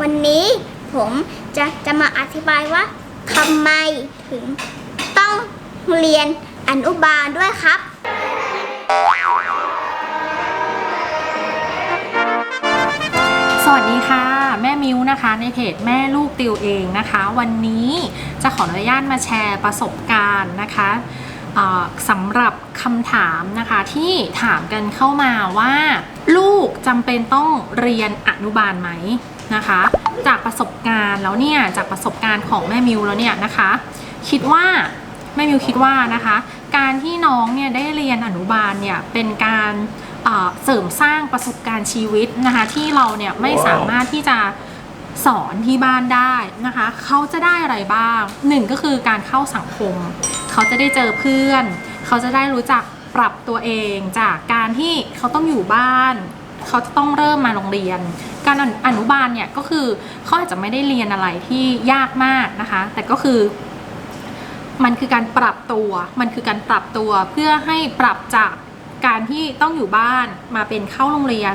วันนี้ผมจะจะมาอธิบายว่าทำไมถึงต้องเรียนอนุบาลด้วยครับ สวัสดีค่ะ แม่มิวนะคะ ในเพจแม่ลูกติวเองนะคะ วันนี้จะขออนุญาตมาแชร์ประสบการณ์นะคะสำหรับคำถามนะคะที่ถามกันเข้ามาว่า ลูกจำเป็นต้องเรียนอนุบาลไหม นะคะ จากประสบการณ์แล้วเนี่ย จากประสบการณ์ของแม่มิวแล้วเนี่ยนะคะ คิดว่าแม่มิวคิดว่านะคะ การที่น้องเนี่ยได้เรียนอนุบาลเนี่ยเป็นการเเสริมสร้างประสบการณ์ชีวิตนะคะที่เราเนี่ยไม่สามารถที่จะสอนที่บ้านได้นะคะ เขาจะได้อะไรบ้างหนึ่งก็คือการเข้าสังคม เขาจะได้เจอเพื่อน เขาจะได้รู้จักปรับตัวเองจากการที่เขาต้องอยู่บ้าน เขาจะต้องเริ่มมาโรงเรียน การอนุอนุบาลเนี่ยก็คือเขาอาจจะไม่ได้เรียนอะไรที่ยากมากนะคะ แต่ก็คือ มันคือการปรับตัว มันคือการปรับตัวเพื่อให้ปรับจากการที่ต้องอยู่บ้านมาเป็นเข้าโรงเรียน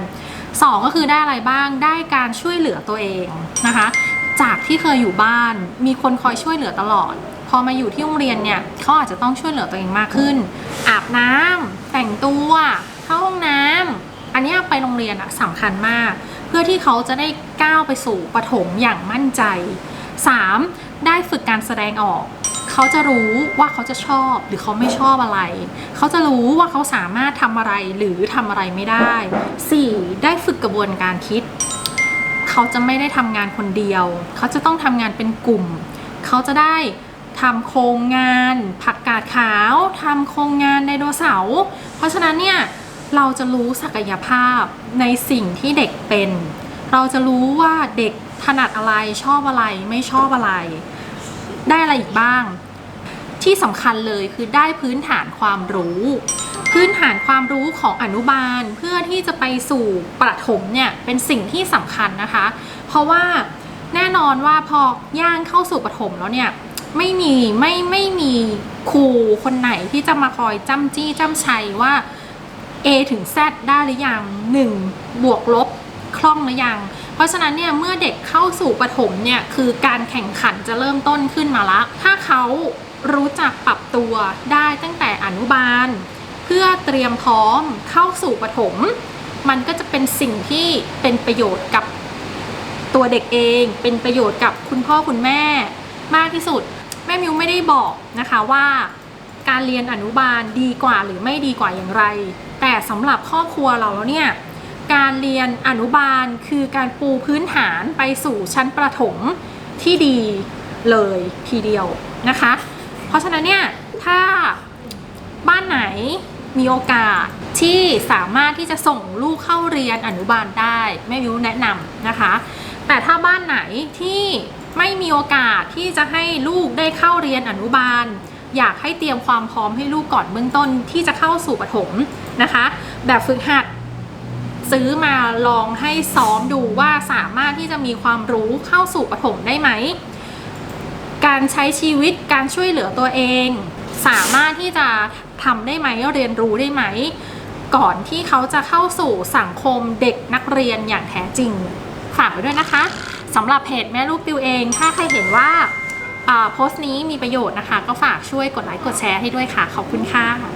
สองก็คือได้อะไรบ้างได้การช่วยเหลือตัวเองนะคะ จากที่เคยอยู่บ้านมีคนคอยช่วยเหลือตลอด พอมาอยู่ที่โรงเรียนเนี่ยเขาอาจจะต้องช่วยเหลือตัวเองมากขึ้น อาบน้ำแต่งตัว เข้าห้องน้ำ อันนี้ไปโรงเรียนอะสำคัญมาก เพื่อที่เขาจะได้ก้าวไปสู่ปฐมอย่างมั่นใจ 3. ได้ฝึกการแสดงออก เขาจะรู้ว่าเขาจะชอบหรือเขาไม่ชอบอะไร เขาจะรู้ว่าเขาสามารถทำอะไรหรือทำอะไรไม่ได้ 4. ได้ฝึกกระบวนการคิด เขาจะไม่ได้ทำงานคนเดียว เขาจะต้องทำงานเป็นกลุ่ม เขาจะได้ทำโครงงาน ผักกาดขาวทำโครงงานไดโนเสาร์เพราะฉะนั้นเนี่ย เราจะรู้ศักยภาพในสิ่งที่เด็กเป็น เราจะรู้ว่าเด็กถนัดอะไรชอบอะไรไม่ชอบอะไร ได้อะไรอีกบ้าง ที่สำคัญเลยคือได้พื้นฐานความรู้ พื้นฐานความรู้ของอนุบาลเพื่อที่จะไปสู่ประถมเนี่ยเป็นสิ่งที่สำคัญนะคะ เพราะว่าแน่นอนว่าพอย่างเข้าสู่ประถมแล้วเนี่ยไม่มีไม่ไม่มีครูคนไหนที่จะมาคอยจ้ำจี้จ้ำชัยว่า A ถึง Z ได้หรือยัง 1 บวกลบคล่องหรือยัง เพราะฉะนั้นเนี่ยเมื่อเด็กเข้าสู่ประถมเนี่ยคือการแข่งขันจะเริ่มต้นขึ้นมาละ ถ้าเขารู้จักปรับตัวได้ตั้งแต่อนุบาล เพื่อเตรียมพร้อมเข้าสู่ประถมมันก็จะเป็นสิ่งที่เป็นประโยชน์กับตัวเด็กเอง เป็นประโยชน์กับคุณพ่อคุณแม่ มากที่สุด แม่มิวไม่ได้บอกนะคะว่า การเรียนอนุบาลดีกว่าหรือไม่ดีกว่าอย่างไร แต่สำหรับครอบครัวเราแล้วเนี่ยการเรียนอนุบาลคือการปูพื้นฐานไปสู่ชั้นประถมที่ดีเลยทีเดียวนะคะ เพราะฉะนั้นเนี่ยถ้าบ้านไหนมีโอกาสที่สามารถที่จะส่งลูกเข้าเรียนอนุบาลได้แม่วิวแนะนำนะคะ แต่ถ้าบ้านไหนที่ไม่มีโอกาสที่จะให้ลูกได้เข้าเรียนอนุบาล อยากให้เตรียมความพร้อมให้ลูกก่อนเบื้องต้นที่จะเข้าสู่ประถมนะคะ แบบฝึกหัดซื้อมาลองให้ซ้อมดูว่าสามารถที่จะมีความรู้เข้าสู่ปฐมได้ไหม การใช้ชีวิตการช่วยเหลือตัวเอง สามารถที่จะทำได้ไหมเรียนรู้ได้ไหม ก่อนที่เขาจะเข้าสู่สังคมเด็กนักเรียนอย่างแท้จริง ฝากไว้ด้วยนะคะสำหรับเพจแม่ลูกติวเอง ถ้าใครเห็นว่า โพสต์นี้มีประโยชน์นะคะ ก็ฝากช่วยกดไลค์กดแชร์ให้ด้วยค่ะ ขอบคุณค่ะ